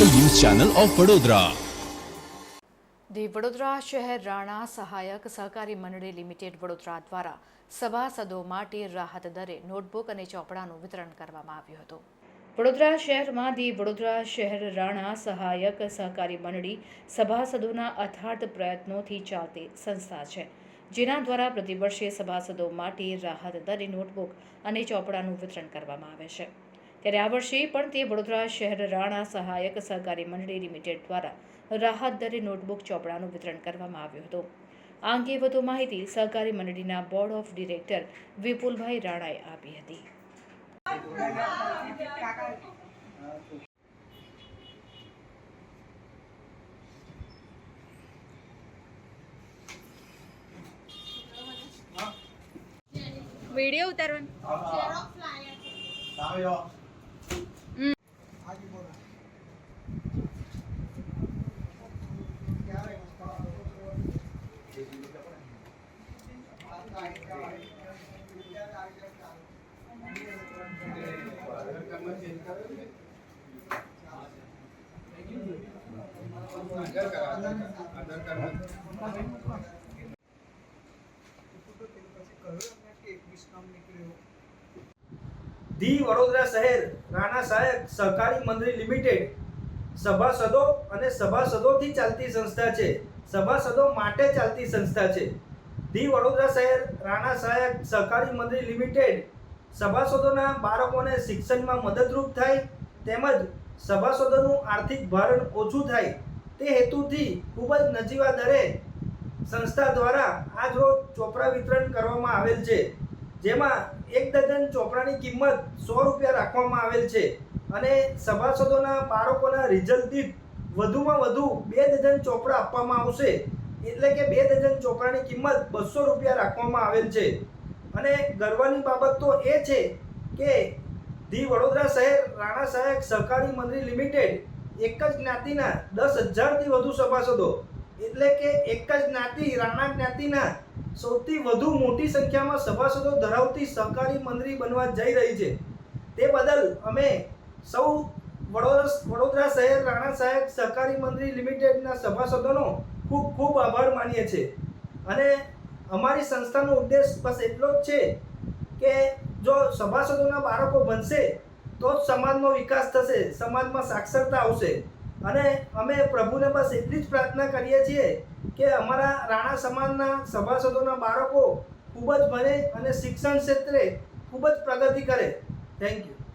channel of Vadodara. The Vadodara શહેર રાણા સહાયક સહકારી મંડળી લિમિટેડ વડોદરા દ્વારા સભાસદો માટે રાહત દરે નોટબુક અને ચોપડાનું વિતરણ કરવામાં આવ્યું હતું વડોદરા શહેરમાં ધી વડોદરા શહેર રાણા સહાયક સહકારી મંડળી સભાસદોના અથાર્થ પ્રયત્નોથી ચાલતી સંસ્થા છે, જેના દ્વારા પ્રતિવર્ષે સભાસદો માટે રાહત દરે નોટબુક અને ચોપડાનું વિતરણ કરવામાં આવે છે ત્યારે આ વર્ષે પણ તે વડોદરા શહેર રાણા સહાયક સહકારી મંડળી લિમિટેડ દ્વારા રાહત દરે નોટબુક ચોપડાનું વિતરણ કરવામાં આવ્યું હતું. આ અંગે વધુ માહિતી સહકારી મંડળીના બોર્ડ ઓફ ડિરેક્ટર વિપુલભાઈ રાણાએ આપી હતી. Video ઉતારવાનો. Aadhaar card Aadhaar card the Vadodara શહેર રાણા સહાયક, સહકારી મંડળી લિમિટેડ, સભાસદો અને સભાસદોથી ચાલતી સંસ્થા છે. સભાસદો માટે ચાલતી સંસ્થા છે. ધી વડોદરા શહેર રાણા સહાયક, સહકારી મંડળી લિમિટેડ, સભાસદોના બાળકોને શિક્ષણમાં મદદરૂપ થાય તેમજ સભાસદોનું આર્થિક ભારણ ઓછું થાય તે હેતુથી ખૂબ જ નજીવા દરે સંસ્થા દ્વારા આજ રોજ ચોપડા વિતરણ કરવામાં આવેલ છે. જેમાં એક ડઝન ચોપડાની કિંમત સો રૂપિયા રાખવામાં આવેલ છે. અને સભાસદોના બાળકોના રિઝલ્ટ દીઠ વધુમાં વધુ બે ડઝન ચોપડા આપવામાં આવશે. એટલે કે બે ડઝન ચોપડાની કિંમત બસો રૂપિયા રાખવામાં આવેલ છે. અને ગર્વની બાબત તો એ છે કે ધી વડોદરા શહેર રાણા સહાયક સહકારી મંડળી લિમિટેડ એક જ જ્ઞાતિના દસ હજારથી વધુ સભાસદો. એટલે કે એક જ જ્ઞાતિ રાણા જ્ઞાતિના સૌથી વધુ મોટી સંખ્યામાં સભાસદો ધરાવતી સહકારી મંડળી બનવા જઈ રહી છે. તે બદલ અમે સૌ વડોદરા શહેર, રાણા સાહેબ સહકારી મંડળી લિમિટેડના સભાસદોનો ખૂબ ખૂબ આભાર માનીએ છીએ. અને અમારી સંસ્થાનો ઉદ્દેશ બસ એટલો જ છે કે જો સભાસદોના બાળકો બનશે તો જ સમાજનો વિકાસ થશે, સમાજમાં સાક્ષરતા આવશે. અને અમે પ્રભુને બસ એટલી જ પ્રાર્થના કરીએ છીએ કે અમારા રાણા સમાજના સભાસદોના બાળકો ખૂબ જ ભણે અને શિક્ષણ ક્ષેત્રે ખૂબ જ પ્રગતિ કરે. Thank you